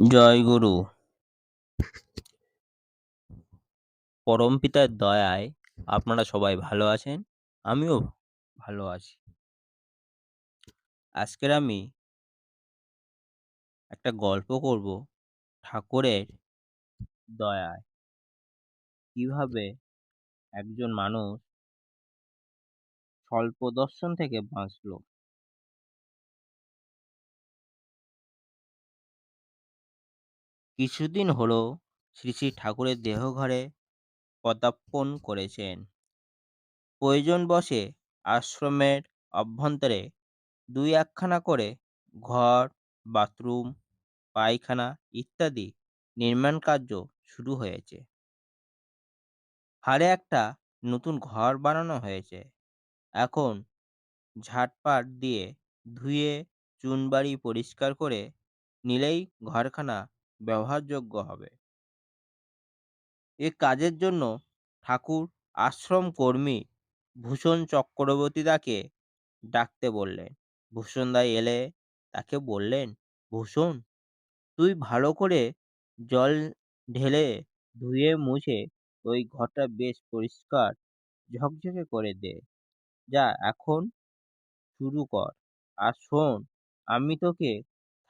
জয় গুরু। পরম পিতার দয়ায় আপনারা সবাই ভালো আছেন, আমিও ভালো আছি। আজকের আমি একটা গল্প করব ঠাকুরের দয়ায়। কীভাবে একজন মানুষ স্বল্প দর্শন থেকে বাঁচলো। কিছুদিন হলো শ্রী শ্রী ঠাকুরের দেহঘরে পদার্পণ করেছেন। প্রয়োজন বসে আশ্রমের অভ্যন্তরে দুই একখানা করে ঘর, বাথরুম, পায়খানা ইত্যাদি নির্মাণ কার্য শুরু হয়েছে। হারে একটা নতুন ঘর বানানো হয়েছে। এখন ঝাটপাট দিয়ে ধুয়ে চুনবাড়ি পরিষ্কার করে নিলেই ঘরখানা ব্যবহারযোগ্য হবে। এ কাজের জন্য ঠাকুর আশ্রম কর্মী ভূষণ চক্রবর্তীদাকে ডাকতে বললেন। ভূষণ ভূষণদা এলে তাকে বললেন, ভূষণ, তুই ভালো করে জল ঢেলে ধুয়ে মুছে ওই ঘরটা বেশ পরিষ্কার ঝকঝকে করে দে। যা এখন শুরু কর। আর শোন, আমি তোকে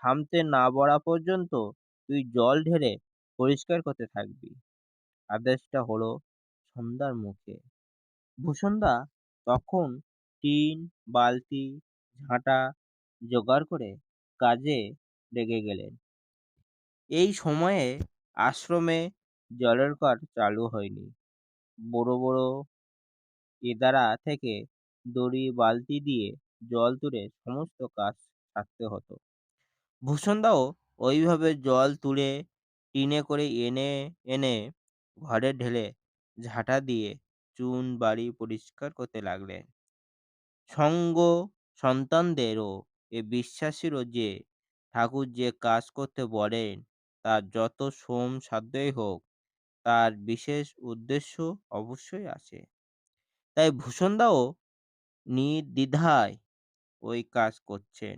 থামতে না বলা পর্যন্ত তুই জল ঢেলে পরিষ্কার করতে থাকবি। আদেশটা হলো সন্ধ্যার মুখে। ভূষণদা তখন টিন, বালতি, ঝাঁটা জোগাড় করে কাজে লেগে গেলেন। এই সময়ে আশ্রমে জলের কর চালু হয়নি। বড় বড় এদারা থেকে দড়ি, বালতি দিয়ে জল তুলে সমস্ত কাজ সারতে হতো। ভূষণদাও ওইভাবে জল তুলে টিনে করে এনে এনে ঘরে ঢেলে ঝাঁটা দিয়ে চুন বাড়ি পরিষ্কার করতে লাগলেন। সঙ্গ সন্তানদেরও এ বিশ্বাস ছিল যে ঠাকুর যে কাজ করতে বলেন, তার যত সোম সাধ্যই হোক, তার বিশেষ উদ্দেশ্য অবশ্যই আছে। তাই ভূষণদাও নির্দ্বিধায় ওই কাজ করছেন।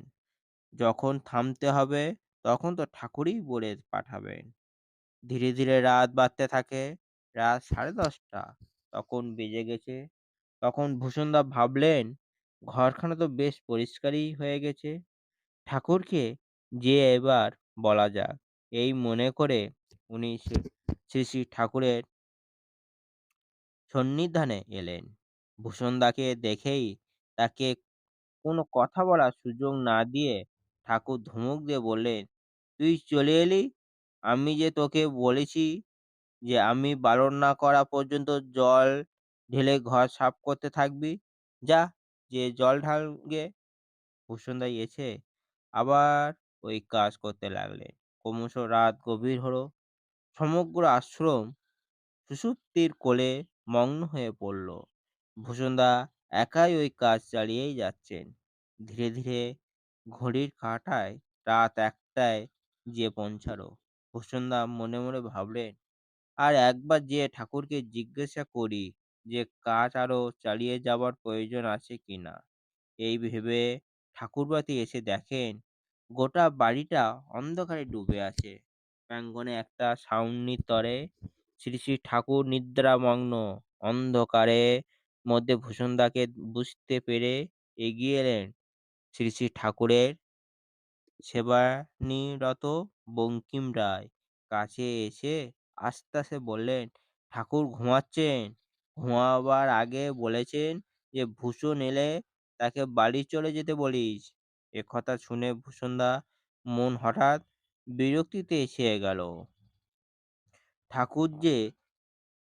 যখন থামতে হবে তখন তো ঠাকুরই বলে পাঠাবেন। ধীরে ধীরে রাত বাড়তে থাকে। রাত সাড়ে দশটা। তখন বেজে গেছে। তখন ভূষণদা ভাবলেন, ঘরখানা তো বেশ পরিষ্কারই হয়ে গেছে। ঠাকুরকে যে এবার বলা যাক। এই মনে করে উনি শ্রী শ্রী ঠাকুরের সন্নিধানে এলেন। ভূষণদাকে দেখেই তাকে কোনো কথা বলার সুযোগ না দিয়ে ঠাকুর ধমক দিয়ে বললেন, তুই চলে এলি? আমি যে তোকে বলেছি যে আমি বারণ না করা পর্যন্ত জল ঢেলে ঘর সাফ করতে থাকবি, যা, যে জল ঢাল গে ভূষণদা এসে আবার ওই কাজ করতে লাগলেন। ক্রমশ রাত গভীর হলো। সমগ্র আশ্রম সুষুপ্তির কোলে মগ্ন হয়ে পড়ল। ভূষণদা একাই ওই কাজ চালিয়েই যাচ্ছেন। ধীরে ধীরে ঘড়ির কাঁটায় রাত একটায় যে পৌঁছালো ভূষণদা মনে মনে ভাবলেন, আর একবার যে ঠাকুরকে জিজ্ঞাসা করি যে কাজ আরও চালিয়ে যাবার প্রয়োজন আছে কিনা এই ভেবে ঠাকুরবাতি এসে দেখেন, গোটা বাড়িটা অন্ধকারে ডুবে আছে। প্রাঙ্গণে একটা ছাউনির তরে শ্রী শ্রী ঠাকুর নিদ্রামগ্ন অন্ধকারে মধ্যে ভূষণদাকে বুঝতে পেরে এগিয়ে এলেন। শ্রী শ্রী ঠাকুরের সেবানিরত বঙ্কিম রায় কাছে এসে আস্তে আস্তে বললেন, ঠাকুর ঘুমাচ্ছেন? ঘুমাবার আগে বলেছেন যে, ভূষণ এলে তাকে বাড়ি চলে যেতে বলিস। একথা শুনে ভূষণদা মন হঠাৎ বিরক্তিতে এসে গেল। ঠাকুর যে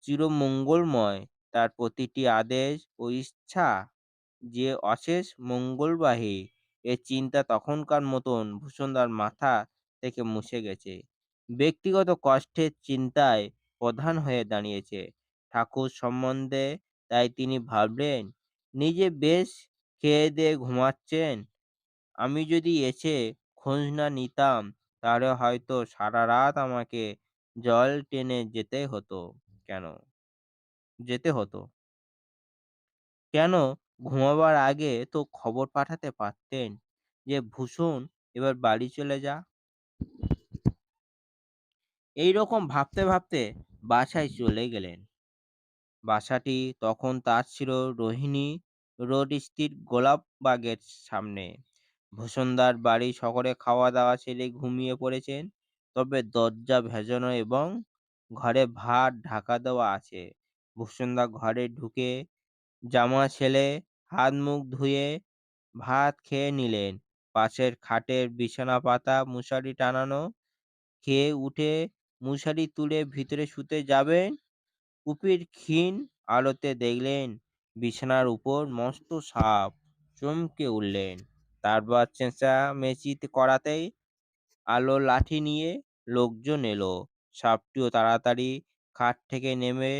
চিরমঙ্গলময়, তার প্রতিটি আদেশ ও ইচ্ছা যে অশেষ মঙ্গলবাহী এ চিন্তা তখনকার মতন ভূষণদার মাথা থেকে মুছে গেছে। ব্যক্তিগত কষ্টের চিন্তায় প্রধান হয়ে দাঁড়িয়েছে। ঠাকুর সম্বন্ধে তাই তিনি ভাবলেন, নিজে বেশ খেয়ে দিয়ে ঘুমাচ্ছেন। আমি যদি এসে খোঁজ না নিতাম, তাহলে হয়তো সারা রাত আমাকে জল টেনে যেতে হতো। কেন? যেতে হতো। কেন? ঘুমাবার আগে তো খবর পাঠাতে পারতেন যে, ভূষণ, এবার বাড়ি চলে যা। এইরকম ভাবতে ভাবতে বাসায় চলে গেলেন। বাসাটি তখন তার ছিল রোহিণী রোড স্থির গোলাপবাগের সামনে। ভূষণদার বাড়ি সকলে খাওয়া দাওয়া সেরে ঘুমিয়ে পড়েছেন। তবে দরজা ভেজানো এবং ঘরে ভাত ঢাকা দেওয়া আছে। ভূষণদা ঘরে ঢুকে জামা ছেলে হাত মুখ ধুয়ে ভাত খেয়ে নিলেন। পাশের খাটের বিছানা পাতা মশারি টানানো। খেয়ে উঠে মশারি তুলে ভিতরে শুতে যাবেন। কুপির ক্ষীণ আলোতে দেখলেন বিছানার উপর মস্ত সাপ চমকে উঠলেন। তারপর চেঁচামেচি করাতেই আলো লাঠি নিয়ে লোকজন এলো। সাপটিও তাড়াতাড়ি খাট থেকে নেমে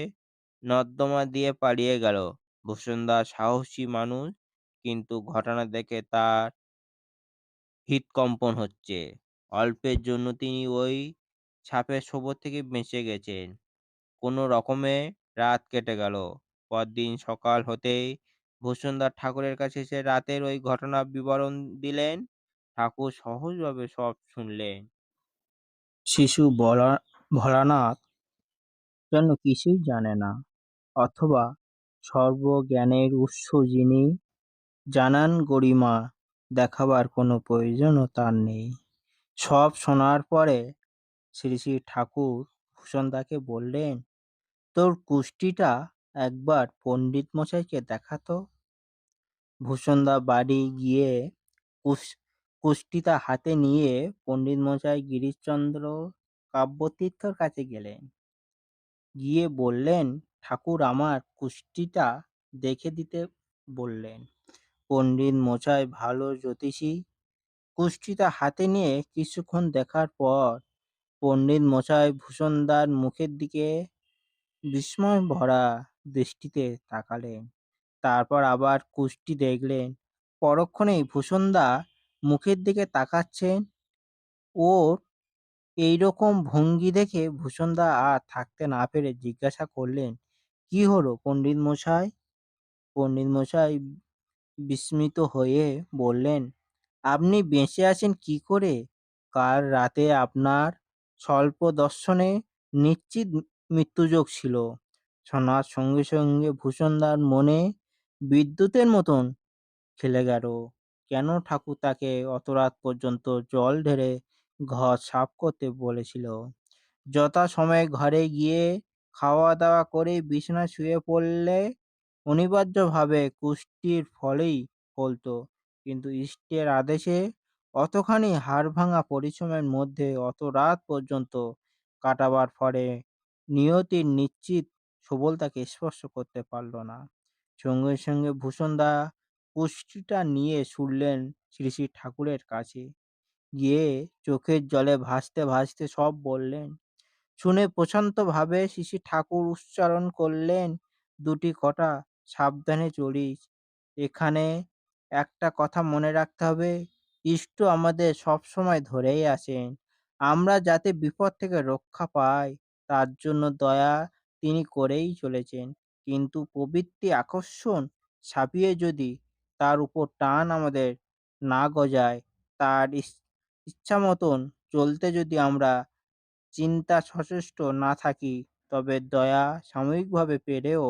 নর্দমা দিয়ে পালিয়ে গেল। বসুন্ধরা সাহসী মানুষ। কিন্তু ঘটনা দেখে তার হৃদকম্পন হচ্ছে। অল্পের জন্য তিনি ওই সাপের সবর থেকে বেঁচে গেছেন। কোনো রকমে রাত কেটে গেল। পরদিন সকাল হতেই ভূষণদার ঠাকুরের কাছে এসে রাতের ওই ঘটনার বিবরণ দিলেন। ঠাকুর সহজভাবে সব শুনলেন। শিশু বলা, ভোলানাথ যেন কিছুই জানে না। অথবা সর্বজ্ঞানের উৎস যিনি জানান গরিমা, দেখাবার কোনো প্রয়োজনও তার নেই। সব শোনার পরে শ্রী শ্রী ঠাকুর ভূষণদাকে বললেন, তোর কুষ্টিটা একবার পণ্ডিত মশাইকে দেখাতো ভূষণদা বাড়ি গিয়ে কুস- কুষ্টিটা হাতে নিয়ে পণ্ডিত মশাই গিরিশচন্দ্র কাব্যতীর্থর কাছে গেলেন। গিয়ে বললেন ঠাকুর আমার কুষ্টিটা দেখে দিতে বললেন। পণ্ডিত মশাই ভালো জ্যোতিষী। কুষ্টিটা হাতে নিয়ে কিছুক্ষণ দেখার পর পণ্ডিত মশাই ভূষণদার মুখের দিকে বিস্ময় ভরা দৃষ্টিতে তাকালেন। তারপর আবার কুষ্টি দেখলেন। পরক্ষণেই ভূষণদা মুখের দিকে তাকাচ্ছেন। ওর এইরকম ভঙ্গি দেখে ভূষণদা আর থাকতে না পেরে জিজ্ঞাসা করলেন কি হলো? পণ্ডিত মশাই? পণ্ডিত মশাই বিস্মিত হয়ে বললেন, আপনি বেঁচে আছেন কি করে? কাল রাতে আপনার স্বল্প দর্শনে নিশ্চিত মৃত্যুযোগ ছিল। শোনার সঙ্গে সঙ্গে ভূষণদার মনে বিদ্যুতের মতন খেলে গেল। কেন ঠাকুর তাকে অত রাত পর্যন্ত জল ঢেলে ঘর সাফ করতে বলেছিল? যথা সময়ে ঘরে গিয়ে খাওয়া দাওয়া করে বিছানায় শুয়ে পড়লে অনিবার্যভাবে কুষ্টির ফলেই ফলতো। কিন্তু ইষ্টের আদেশে অতখানি হাড়ভাঙা পরিশ্রমের মধ্যে অত রাত পর্যন্ত কাটাবার ফলে নিয়তির নিশ্চিত সবল তাকে স্পর্শ করতে পারল না। সঙ্গে সঙ্গে ভূষণদা কুষ্টিটা নিয়ে ছুটলেন শ্রী শ্রী ঠাকুরের কাছে। গিয়ে চোখের জলে ভাসতে ভাসতে সব বললেন শুনে প্রশান্তভাবে শ্রী ঠাকুর উচ্চারণ করলেন, দুটি কটা সাবধানে চলিস। এখানে একটা কথা মনে রাখতে হবে, ইষ্ট আমাদের সবসময় ধরেই আসেন। আমরা যাতে বিপদ থেকে রক্ষা পাই, তার জন্য দয়া তিনি করেই চলেছেন। কিন্তু প্রবৃত্তি আকর্ষণ ছাপিয়ে যদি তার উপর টান আমাদের না গজায়, তার ইচ্ছা মতন চলতে যদি আমরা চিন্তা সচেষ্ট না থাকি, তবে দয়া সাময়িকভাবে পেরেও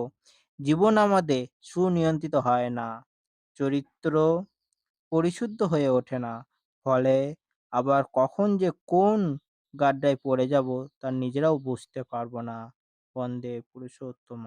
জীবন আমাদের সুনিয়ন্ত্রিত হয় না। চরিত্র পরিশুদ্ধ হয়ে ওঠে না, ফলে আবার কখন যে কোন গাড্ডায় পড়ে যাব তা নিজেরাও বুঝতে পারব না। বন্দে পুরুষোত্তম